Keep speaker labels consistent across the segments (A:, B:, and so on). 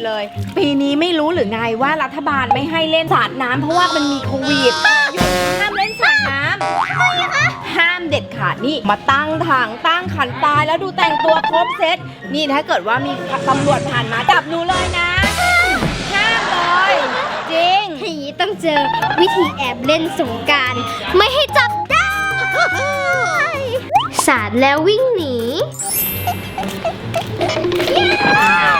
A: หยุดเลย ปีนี้ไม่รู้หรือไงว่ารัฐบาลไม่ให้เล่นสาดน้ำเพราะว่ามันมีโควิดหยุดห้ามเล่นสาดน้ำห้ามเด็ดขาดนี่มาตั้งถังตั้งขันตายแล้วดูแต่งตัวครบเซตนี่ถ้าเกิดว่ามีตำรวจผ่านมาจับหนูเลยนะห้ามเลยจริง
B: ทีนี้ต้องเจอวิธีแอบเล่นสงกรารไม่ให้จับได้สาดแล้ววิ่งหนี
C: ห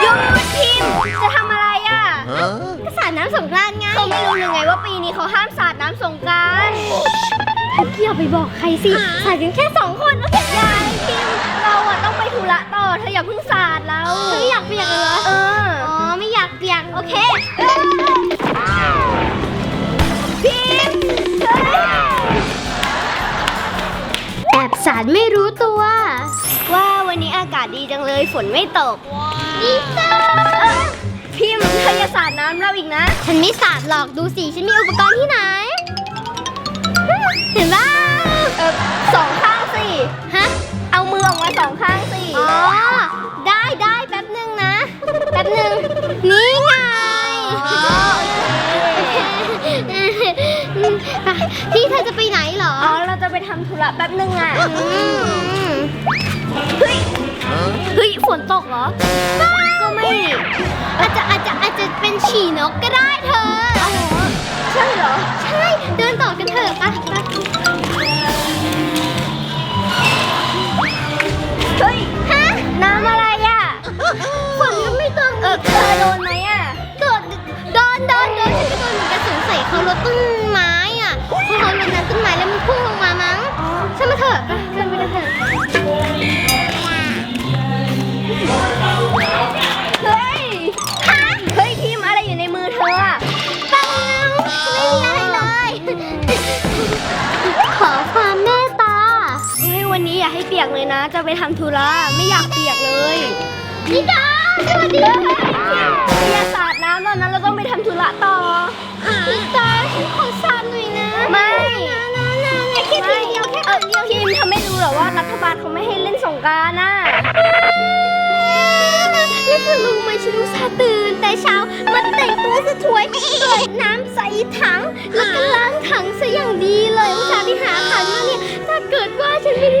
C: เขาไม่รู้ยังไงว่าปีนี้เขาห้ามสาดน้ำสงกราร
B: พี่อย่าไปบอกใครสิ สาดกันแค่สองคนโอเค
C: ยายพิมพ์เราอะต้องไปธุระต่อ เธออย่าเพิ่งสาดเรา
B: เธอไม่อยากเปียกเหรอ
C: เออ
B: อ๋อ ไม่อยากเปียก โอเค
C: พิมพ์
B: แอบสาดไม่รู้ตัว
C: ว่าวันนี้อากาศดีจังเลยฝนไม่ตก
B: ดีจ้า
C: เธออย่าสาดน้ำเราอีกนะ
B: ฉันไม่สาดหรอกดูสิฉันมีอุปกรณ์ที่ไหน เห็นป่า
C: เออสองข้างสิ
B: ฮะ
C: เอามือออกมาสองข้างสิ
B: อ๋อ ได้ได้แป๊บหนึ่งนะ แป๊บหนึ่งนี่ไงพี่เธอจะไปไหนเหรอ
C: อ๋อ เราจะไปทำธุระแป๊บหนึงอะเฮ้ย เฮ้ยฝนตกเหรอ ก็ไม่
B: อาจจะอาจจะอาจจะเป็นฉี่นกก็ได้เธอ
C: ใช่เหรอ
B: ใช่ เดินต่อกันเถอะไปไป
C: เฮ้ย
B: ฮะ
C: น้ำอะไรอะ
B: ฝนก็ไม่ตก
C: เออเธอโดนไหมอะ
B: โดนโดนโดนโดนฉันก็โดนเหมือนกันสงสัยเขารดต้น
C: ย่าให้เปียกเลยนะ จะไปทำธุระไม่อยากเปียกเลย
B: นิดาสวัสดี
C: อย่าสาดน้ำตอนนั้นเราต้องไปทำธุระต่อ
B: นิดาฉันขอสาดหน่อยนะ
C: ไม่
B: นะนะนะนะแค่ทีเดียวแค่
C: เอ
B: ค
C: อน
B: เดียว
C: พิมพ์เธอไม่รู้เหรอว่ารัฐบาลเขาไม่ให้เล่นสงกรารน่ะ
B: แล้วเธอรู้ไหมฉันรู้สาห์ตื่นแต่เช้ามาแต่งตัวสวยๆเปิดน้ำใส่ถังแล้วก็ล้างถังซะอย่างดีเลยอุตส่าห์ไปหาขันมาเนี่ยถ้าเกิดว่าฉันไม่ได้สาด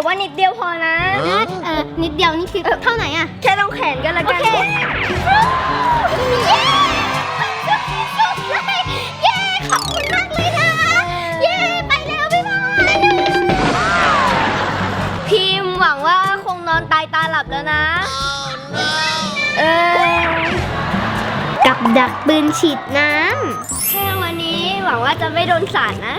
C: แต่ว่านิดเดียวพอนะ
B: เออนิดเดียวนี่คือเท่าไหนอะ
C: แค่ต้องแขนกันละกัน
B: โอเคเย้สุดเลยเย้ขอบคุณมากเลยนะ เย้ไปแล้วบ๊ายบาย
C: พิมพ์หวังว่าคงนอนตายตาหลับแล้วนะ เออ
B: กับดักปืนฉีดน้
C: แค่วันนี้หวังว่าจะไม่โดนสาดนะ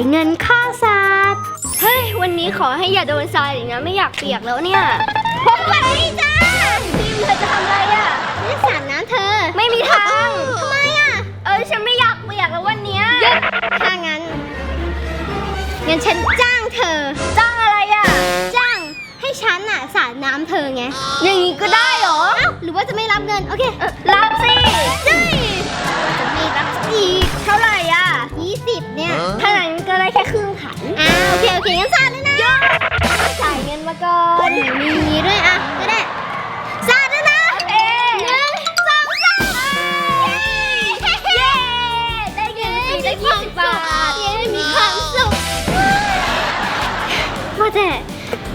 C: า
B: ยเงินค่าสาด
C: เฮ้ย วันนี้ขอให้อย่าโดนทรายอีกนะไม่อยากเปียกแล้วเนี่ยพบไปจ้าพิมพ์เธอจะทำอะไรอะ
B: ฉันจะสาดน้ำเธอ
C: ไม่มีทาง
B: ทำไมอะ
C: เออฉันไม่อยากเปียกแล้ววันเนี้ย
B: ถ้างั้นงั้นฉันจ้างเธอ
C: จ้างอะไรอะ
B: จ้างให้ฉันอะสาดน้ำเธอไง
C: อย่างนี้ก็ได้เหรอ
B: เอ้าหรือว่าจะไม่รับเงิน โอเค
C: เอ
B: มี
C: ด้
B: วยอะก็ได้สาดแล้วนะ
C: เอ๊ะ
B: หนึ่งสองสาม
C: เย้ได้เงินฟรีได้ยี่สิบบาท
B: เย้มีความสุขว่าแต่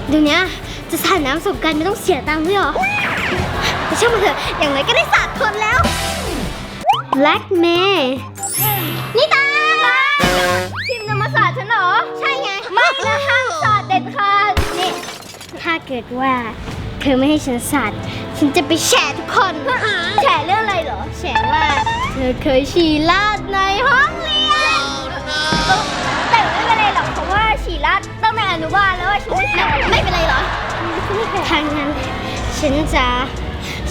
B: เดี๋ยวนี้จะสาดน้ำสงกรารไม่ต้องเสียตังค์ด้วยเหรอแต่ช่างมันเถอะอย่างไรก็ได้สาดคนแล้ว Black May นี่ตา
C: พิมพ์จะมาสาดฉันเหรอ
B: ใช่ไง
C: ไม่นะห้ามสาดเด็ดขาด
B: นี่ ถ้าเกิดว่าเธอไม่ให้ฉันสาดฉันจะไปแฉทุกคน
C: แฉเรื่องอะไรเหรอ
B: แฉว่าเธอเคยฉี่ลาดในห้องเรียน
C: แต่ไม่เป็นไรหรอกเพราะว่าฉี่ลาดตั้งแต่อนุบาลแล้วว่า
B: ฉัน
C: ไม่
B: เป็นไรหรอ
C: ท
B: างนั้นฉันจะ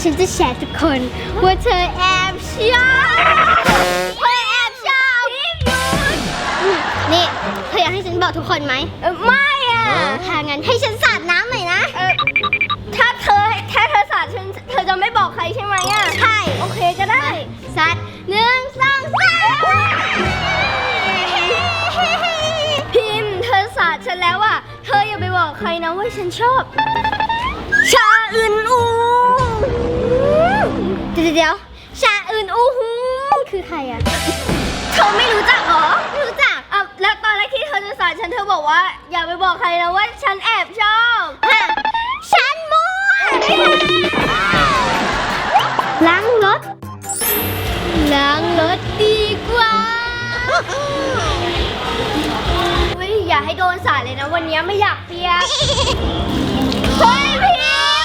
B: ฉันจะแฉทุกคนว่าเธอแอบเชียเธอแอบชอบนี่เธออยากให้ฉันบอกทุกคนไหม
C: ไม่อะ
B: ถ้างั้นให้ฉันสา อ
C: จะไม่บอกใครใช่ไหมอะ
B: ใช่
C: โอเคก็ได้
B: สัตว์หนึ่งสองสาม
C: พิมพ์เธอสาดฉันแล้วอะ เธออย่าไปบอกใครนะว่าฉันชอบ ชาอื่นอู
B: เดี๋ยวเดี๋ยวชาอื่นอู้หูคือใครอะ
C: เธอไม่รู้จักเหรอ
B: ไม่รู้จัก
C: อะแล้วตอนแรกที่เธอจะสาดฉันเธอบอกว่า อย่าไปบอกใครนะว่าฉันแอบชอบ
B: ฮะฉันมั่ว ล้างรถ ล้างรถดีกว่า
C: เฮ้ยอย่าให้โดนสาดเลยนะ วันนี้ไม่อยากเปียกเฮ้ยพิ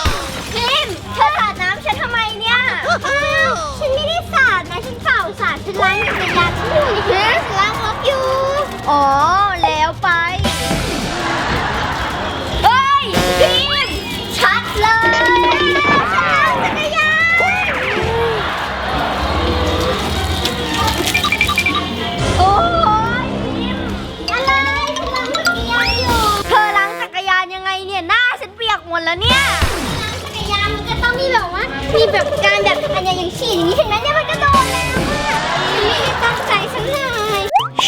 C: มพ์พิมพ์เธอสาดน้ำฉันทำไมเนี่ย
B: อ้าวฉันไม่ได้สาดนะ ฉันเปล่าสาดฉันล้างจักรยานฉันอยู่ในเฮส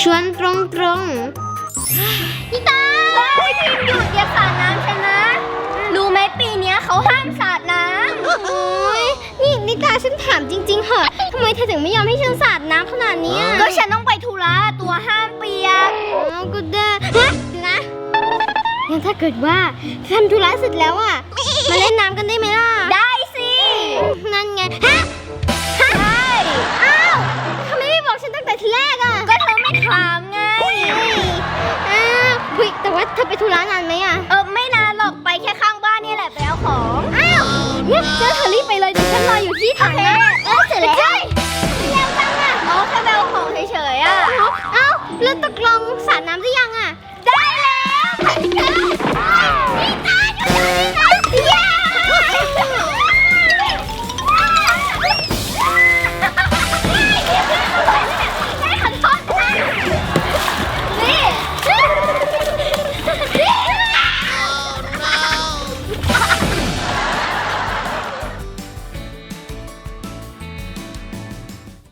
C: ชวน
B: ตรงตรงๆพี่ตา
C: เฮ้ยพิมพ์หยุดอย่าสาดน้ำฉันนะ รู้ไหมปีเนี้ยเขาห้ามสาดน้ำ
B: โอ๊ยนี่นิตาฉันถามจริงๆเหอะทำไมเธอถึงไม่ยอมให้ฉันสาดน้ำขนาดเนี้ย
C: ก็ฉันต้องไปธุระตัวห้ามเปียก
B: อ๋อก็ได้ฮะเดี๋ยวนะงั้นถ้าเกิดว่าทำธุระเสร็จแล้วอะมาเล่นน้ำกันได้ไหมล่ะ
C: ได้สิ
B: นั่นไงฮะฮะ ระนานไหมอะ
C: เออไม่นานหรอกไปแค่ข้างบ้านนี่แหละไปเอาของ
B: อ้าวเนี่ยเธอเธอรีบไปเลยเดี๋ยวฉันรออยู่ที่ถังนะ
C: โอเค
B: เออเสร็จแล้วเร็วจังอะ
C: อ๋อแค่ไปเอาของเฉยๆอะ
B: เอ้าเอ้าแล้วตกลงสาดน้ำหรือยังอะ